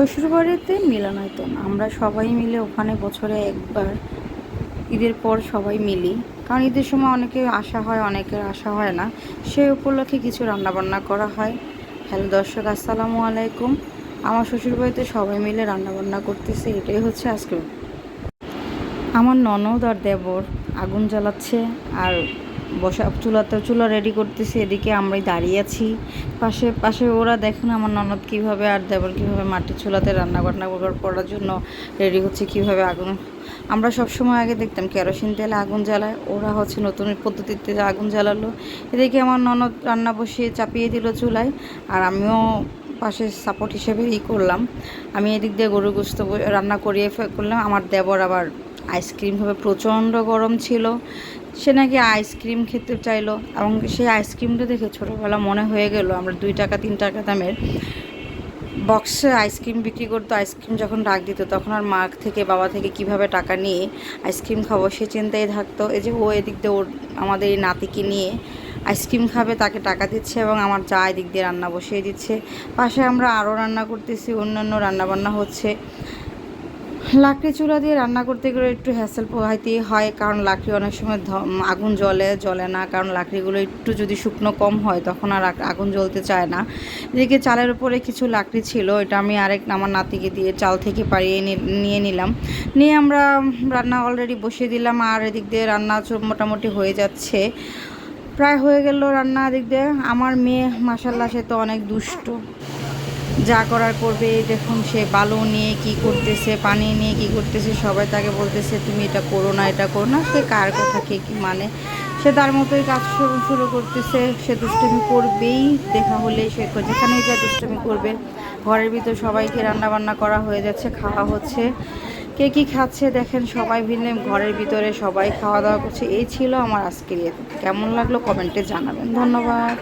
শ্বশুরবাড়িতে মিলনায়তন আমরা সবাই মিলে ওখানে বছরে একবার, ঈদের পর সবাই মিলি। কারণ ঈদের সময় অনেকে আসা হয়, অনেকের আসা হয় না। সেই উপলক্ষে কিছু রান্নাবান্না করা হয়। হ্যালো দর্শক, আসসালামু আলাইকুম। আমার শ্বশুরবাড়িতে সবাই মিলে রান্নাবান্না করতেছে, এটাই হচ্ছে আজকে আমার ননদ আর দেবর আগুন জ্বালাচ্ছে আর বসা চুলাতে চুলা রেডি করতেছে, এদিকে আমরাই দাঁড়িয়ে আছি। পাশে পাশে ওরা দেখুন আমার ননদ কীভাবে আর দেবর কীভাবে মাটির চুলাতে রান্না বান্না করার জন্য রেডি হচ্ছে, কীভাবে আগুন। আমরা সব সময় আগে দেখতাম কেরোসিন তেলে আগুন জ্বালায়, ওরা হচ্ছে নতুন পদ্ধতিতে আগুন জ্বালালো। এদিকে আমার ননদ রান্না বসিয়ে চাপিয়ে দিল চুলায়, আর আমিও পাশে সাপোর্ট হিসেবে ই করলাম। আমি এদিক দিয়ে গরু গোস্ত রান্না করিয়ে করলাম। আমার দেবর আবার আইসক্রিম হবে প্রচণ্ড গরম ছিল। সে নাকি আইসক্রিম খেতে চাইলো এবং সেই আইসক্রিমটা দেখে ছোটোবেলা মনে হয়ে গেল আমরা দুই টাকা, তিন টাকা দামের বক্সে আইসক্রিম বিক্রি করতো। আইসক্রিম যখন ডাক দিত, তখন আর মা থেকে, বাবা থেকে কীভাবে টাকা নিয়ে আইসক্রিম খাব সে চিন্তায় থাকতো। এই যে ও এদিক দিয়ে ওর, আমাদের এই নাতিকে নিয়ে আইসক্রিম খাবে, তাকে টাকা দিচ্ছে এবং আমার যা এদিক দিয়ে রান্না বসিয়ে দিচ্ছে। পাশে আমরা আরও রান্না করতেছি, অন্যান্য রান্নাবান্না হচ্ছে। লাকড়ি চুলা দিয়ে রান্না করতে গেলে একটু হ্যাসেল পোহাইতেই হয়, কারণ লাকড়ি অনেক সময় আগুন জ্বলে জ্বলে না। কারণ লাকড়িগুলো একটু যদি শুকনো কম হয়, তখন আর আগুন জ্বলতে চায় না। এদিকে চালের উপরে কিছু লাকড়ি ছিল, এটা আমি আরেক আমার নাতিকে দিয়ে চাল থেকে পাড়িয়ে নিয়ে নিলাম। নিয়ে আমরা রান্না অলরেডি বসিয়ে দিলাম, আর এদিক দিয়ে রান্না মোটামুটি হয়ে যাচ্ছে। প্রায় হয়ে গেল রান্না এদিক দিয়ে। আমার মেয়ে মাসাল্লাহ সে তো অনেক দুষ্ট। যা করার করবে দেখুন সে বালু নিয়ে কি করতেছে, পানি নিয়ে কি করতেছে, সবাই তাকে বলতেছে, তুমি এটা করো না, এটা করো না। সে কার কথা, কে কি মানে? সে তার মতোই কাজ শুরু শুরু করতেছে, সে দুষ্টমি করবেই, দেখা হলে সে যেখানেই যা দুষ্টমি করবে। ঘরের ভিতর সবাইকে রান্না বান্না করা হয়ে যাচ্ছে, খাওয়া হচ্ছে। কে কি খাচ্ছে দেখেন সবাই মিলে ঘরের ভিতরে সবাই খাওয়া দাওয়া করছে। এই ছিল আমার আজকের ইয়ে কেমন লাগল কমেন্টে জানাবেন। ধন্যবাদ।